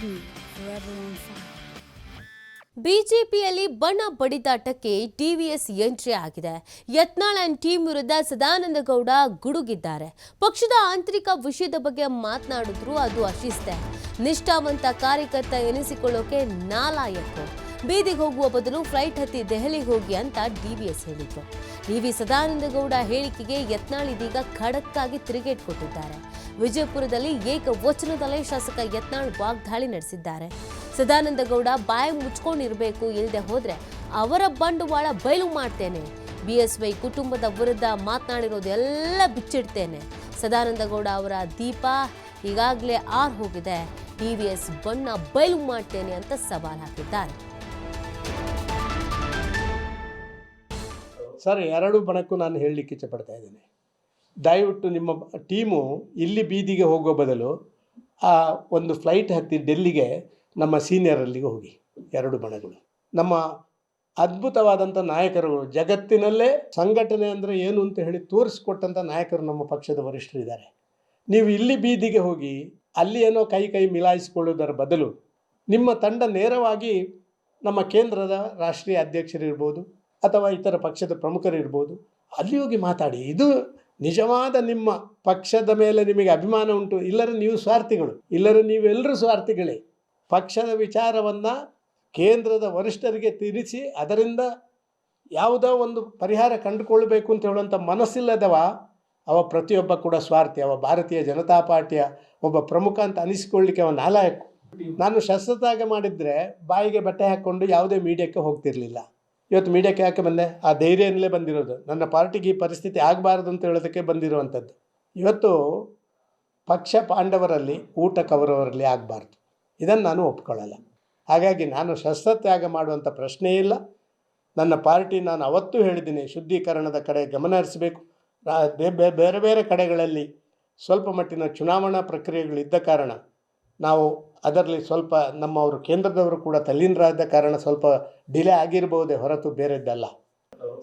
fire. ಬಿಜೆಪಿಯಲ್ಲಿ ಬಣ ಬಡಿದಾಟಕ್ಕೆ TVS entry ಆಗಿದೆ. ಯತ್ನಾಳ್ ಅಂಡ್ ಟೀಮ್ ವಿರುದ್ಧ ಸದಾನಂದ ಗೌಡ ಗುಡುಗಿದ್ದಾರೆ. ಪಕ್ಷದ ಆಂತರಿಕ ವಿಷಯದ ಬಗ್ಗೆ ಮಾತನಾಡಿದ್ರು ಅದು ಅಶಿಸ್ತೆ. ನಿಷ್ಠಾವಂತ ಕಾರ್ಯಕರ್ತ ಎನಿಸಿಕೊಳ್ಳೋಕೆ ನಾಲಾಯಕ್ಕೂ. ಬೀದಿಗೆ ಹೋಗುವ ಬದಲು ಫ್ಲೈಟ್ ಹತ್ತಿ ದೆಹಲಿಗೆ ಹೋಗಿ ಅಂತ ಡಿವಿಎಸ್ ಹೇಳಿದ್ರು ಡಿವಿ ವಿ ಸದಾನಂದಗೌಡ ಹೇಳಿಕೆಗೆ ಯತ್ನಾಳ್ ಇದೀಗ ಖಡಕ್ ಆಗಿ ತಿರುಗೇಟ್ ಕೊಟ್ಟಿದ್ದಾರೆ ವಿಜಯಪುರದಲ್ಲಿ ಏಕವಚನದಲ್ಲೇ ಶಾಸಕ ಯತ್ನಾಳ್ ವಾಗ್ದಾಳಿ ನಡೆಸಿದ್ದಾರೆ. ಸದಾನಂದ ಗೌಡ ಬಾಯಿ ಮುಚ್ಕೊಂಡಿರಬೇಕು ಇಲ್ಲದೆ ಹೋದ್ರೆ ಅವರ ಬಂಡವಾಳ ಬಯಲು ಮಾಡ್ತೇನೆ. ಬಿಎಸ್ವೈ ಕುಟುಂಬದ ವಿರುದ್ಧ ಮಾತನಾಡಿರೋದೆಲ್ಲ ಬಿಚ್ಚಿಡ್ತೇನೆ. ಸದಾನಂದಗೌಡ ಅವರ ದೀಪ ಈಗಾಗಲೇ ಆರ್ ಹೋಗಿದೆ. ಟಿ ವಿ ಎಸ್ ಬಣ್ಣ ಬಯಲು ಮಾಡ್ತೇನೆ ಅಂತ ಸವಾಲು ಹಾಕಿದ್ದಾರೆ. ಸರ್, ಎರಡು ಬಣಕ್ಕೂ ನಾನು ಹೇಳಲಿಕ್ಕೆ ಇಚ್ಛಪಡ್ತಾ ಇದ್ದೀನಿ. ದಯವಿಟ್ಟು ನಿಮ್ಮ ಟೀಮು ಇಲ್ಲಿ ಬೀದಿಗೆ ಹೋಗೋ ಬದಲು ಆ ಒಂದು ಫ್ಲೈಟ್ ಹತ್ತಿ ಡೆಲ್ಲಿಗೆ ನಮ್ಮ ಸೀನಿಯರಲ್ಲಿಗೆ ಹೋಗಿ, ಎರಡು ಬಣಗಳು. ನಮ್ಮ ಅದ್ಭುತವಾದಂಥ ನಾಯಕರುಗಳು ಜಗತ್ತಿನಲ್ಲೇ ಸಂಘಟನೆ ಅಂದರೆ ಏನು ಅಂತ ಹೇಳಿ ತೋರಿಸ್ಕೊಟ್ಟಂಥ ನಾಯಕರು ನಮ್ಮ ಪಕ್ಷದ ವರಿಷ್ಠರು ಇದ್ದಾರೆ ನೀವು ಇಲ್ಲಿ ಬೀದಿಗೆ ಹೋಗಿ, ಅಲ್ಲಿ ಏನೋ ಕೈ ಕೈ ಮಿಲಾಯಿಸಿಕೊಳ್ಳುವುದರ ಬದಲು ನಿಮ್ಮ ತಂಡ ನೇರವಾಗಿ ನಮ್ಮ ಕೇಂದ್ರದ ರಾಷ್ಟ್ರೀಯ ಅಧ್ಯಕ್ಷರಿರ್ಬೋದು ಅಥವಾ ಇತರ ಪಕ್ಷದ ಪ್ರಮುಖರಿರ್ಬೋದು ಅಲ್ಲಿ ಹೋಗಿ ಮಾತಾಡಿ. ಇದು ನಿಜವಾದ ನಿಮ್ಮ ಪಕ್ಷದ ಮೇಲೆ ನಿಮಗೆ ಅಭಿಮಾನ ಉಂಟು. ಇಲ್ಲರ ನೀವು ಸ್ವಾರ್ಥಿಗಳು. ಇಲ್ಲರ ನೀವೆಲ್ಲರೂ ಸ್ವಾರ್ಥಿಗಳೇ. ಪಕ್ಷದ ವಿಚಾರವನ್ನು ಕೇಂದ್ರದ ವರಿಷ್ಠರಿಗೆ ತಿಳಿಸಿ, ಅದರಿಂದ ಯಾವುದೋ ಒಂದು ಪರಿಹಾರ ಕಂಡುಕೊಳ್ಬೇಕು ಅಂತ ಹೇಳುವಂಥ ಮನಸ್ಸಿಲ್ಲದವ, ಅವ ಪ್ರತಿಯೊಬ್ಬ ಕೂಡ ಸ್ವಾರ್ಥಿ. ಅವ ಭಾರತೀಯ ಜನತಾ ಪಾರ್ಟಿಯ ಒಬ್ಬ ಪ್ರಮುಖ ಅಂತ ಅನಿಸಿಕೊಳ್ಳಿಕ್ಕೆ ಅವನ ನಾಲಾಯಕು. ನಾನು ಶಸ್ತ್ರತ್ಯಾಗ ಮಾಡಿದರೆ ಬಾಯಿಗೆ ಬಟ್ಟೆ ಹಾಕ್ಕೊಂಡು ಯಾವುದೇ ಮೀಡಿಯಾಕ್ಕೆ ಹೋಗ್ತಿರ್ಲಿಲ್ಲ. ಇವತ್ತು ಮೀಡಿಯಾಕ್ಕೆ ಯಾಕೆ ಬಂದೆ? ಆ ಧೈರ್ಯದಿಂದಲೇ ಬಂದಿರೋದು. ನನ್ನ ಪಾರ್ಟಿಗೆ ಈ ಪರಿಸ್ಥಿತಿ ಆಗಬಾರ್ದು ಅಂತ ಹೇಳೋದಕ್ಕೆ ಬಂದಿರುವಂಥದ್ದು. ಇವತ್ತು ಪಕ್ಷ ಪಾಂಡವರಲ್ಲಿ, ಊಟ ಕವರವರಲ್ಲಿ ಆಗಬಾರ್ದು. ಇದನ್ನು ನಾನು ಒಪ್ಕೊಳ್ಳಲ್ಲ. ಹಾಗಾಗಿ ನಾನು ಶಸ್ತ್ರತ್ಯಾಗ ಮಾಡುವಂಥ ಪ್ರಶ್ನೆಯೇ ಇಲ್ಲ. ನನ್ನ ಪಾರ್ಟಿ ನಾನು ಅವತ್ತೂ ಹೇಳಿದ್ದೀನಿ, ಶುದ್ಧೀಕರಣದ ಕಡೆ ಗಮನ ಹರಿಸಬೇಕು. ಬೇರೆ ಬೇರೆ ಕಡೆಗಳಲ್ಲಿ ಸ್ವಲ್ಪ ಮಟ್ಟಿನ ಚುನಾವಣಾ ಪ್ರಕ್ರಿಯೆಗಳಿದ್ದ ಕಾರಣ ನಾವು ಅದರಲ್ಲಿ ಸ್ವಲ್ಪ ನಮ್ಮವರು ಕೇಂದ್ರದವರು ಕೂಡ ತಲ್ಲೀನರಾದ ಕಾರಣ ಸ್ವಲ್ಪ ಡಿಲೇ ಆಗಿರ್ಬೋದೇ ಹೊರತು ಬೇರೆದ್ದಲ್ಲ.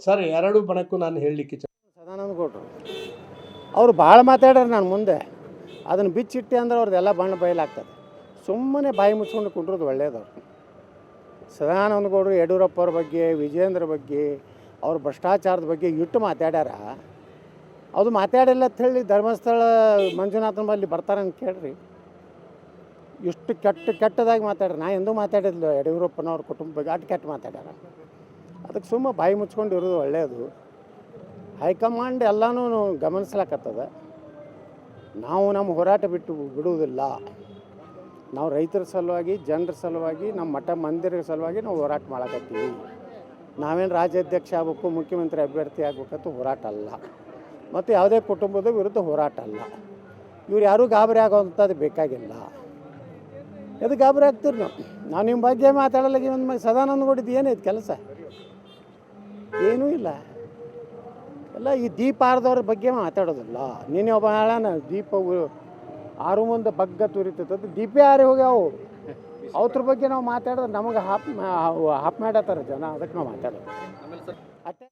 ಸರ್, ಎರಡು ಬಣಕ್ಕೂ ನಾನು ಹೇಳಲಿಕ್ಕೆ ಸದಾನಂದ ಗೌಡ್ರು, ಅವರು ಭಾಳ ಮಾತಾಡ್ಯಾರ ನಾನು ಮುಂದೆ. ಅದನ್ನು ಬಿಚ್ಚಿಟ್ಟೆ ಅಂದ್ರೆ ಅವ್ರದ್ದೆಲ್ಲ ಬಣ್ಣ ಬಯಲಾಗ್ತದೆ. ಸುಮ್ಮನೆ ಬಾಯಿ ಮುಚ್ಕೊಂಡು ಕುಂಡ್ರದು ಒಳ್ಳೇದು ಅವ್ರು ಸದಾನಂದ ಗೌಡರು ಯಡಿಯೂರಪ್ಪ ಅವ್ರ ಬಗ್ಗೆ ವಿಜೇಂದ್ರ ಬಗ್ಗೆ, ಅವ್ರ ಭ್ರಷ್ಟಾಚಾರದ ಬಗ್ಗೆ ಇಟ್ಟು ಮಾತಾಡ್ಯಾರ. ಅದು ಮಾತಾಡಿಲ್ಲ ಅಂತ ಹೇಳಿ ಧರ್ಮಸ್ಥಳ ಮಂಜುನಾಥನ ಬಲ್ಲಿ ಬರ್ತಾರೆ ಅಂತ ಕೇಳ್ರಿ. ಇಷ್ಟು ಕೆಟ್ಟ ಕೆಟ್ಟದಾಗಿ ಮಾತಾಡ್ರಿ. ನಾ ಎಂದೂ ಮಾತಾಡಿದ್ಲು, ಯಡಿಯೂರಪ್ಪನವ್ರ ಕುಟುಂಬ ಬಗ್ಗೆ ಅಷ್ಟು ಕೆಟ್ಟ ಮಾತಾಡ್ಯಾರ. ಅದಕ್ಕೆ ಸುಮ್ಮ ಬಾಯಿ ಮುಚ್ಕೊಂಡು ಇರೋದು ಒಳ್ಳೆಯದು ಹೈಕಮಾಂಡ್ ಎಲ್ಲನೂ ಗಮನಿಸ್ಲಾಕತ್ತದ. ನಾವು ನಮ್ಮ ಹೋರಾಟ ಬಿಟ್ಟು ಬಿಡುವುದಿಲ್ಲ. ನಾವು ರೈತರ ಸಲುವಾಗಿ, ಜನರ ಸಲುವಾಗಿ, ನಮ್ಮ ಮಠ ಮಂದಿರ ಸಲುವಾಗಿ ನಾವು ಹೋರಾಟ ಮಾಡಕತ್ತೀವಿ. ನಾವೇನು ರಾಜ್ಯಾಧ್ಯಕ್ಷ ಆಗಬೇಕು, ಮುಖ್ಯಮಂತ್ರಿ ಅಭ್ಯರ್ಥಿ ಆಗ್ಬೇಕಂತ ಹೋರಾಟ ಅಲ್ಲ. ಮತ್ತು ಯಾವುದೇ ಕುಟುಂಬದ ವಿರುದ್ಧ ಹೋರಾಟ ಅಲ್ಲ. ಇವ್ರು ಯಾರೂ ಗಾಬರಿ ಆಗೋವಂಥದ್ದು ಬೇಕಾಗಿಲ್ಲ. ಎದು ಗಾಬರಿ ಆಗ್ತೀರಿ ನಾವು? ನಾವು ನಿಮ್ಮ ಬಗ್ಗೆ ಮಾತಾಡಲ್ಲ ಒಂದು ಸದಾನಂದ ಕೊಡಿದ್ದು ಏನೈತೆ ಕೆಲಸ? ಏನೂ ಇಲ್ಲ. ಎಲ್ಲ ಈ ದೀಪ ಆರದವ್ರ ಬಗ್ಗೆ ಮಾತಾಡೋದಿಲ್ಲ. ನೀನೇ ಒಬ್ಬ ಹೇಳೋಣ ದೀಪ ಆರು ಮುಂದೆ ಬಗ್ಗ ತುರಿತದ ದೀಪೇ ಯಾರು ಹೋಗ್ಯಾವು. ಅವ್ರ ಬಗ್ಗೆ ನಾವು ಮಾತಾಡಿದ್ರೆ ನಮಗೆ ಹಾಪ್ ಹಾಪ್ ಮಾಡತ್ತಾರ ಜನ. ಅದಕ್ಕೆ ನಾವು ಮಾತಾಡೋದು. ಅಷ್ಟೇ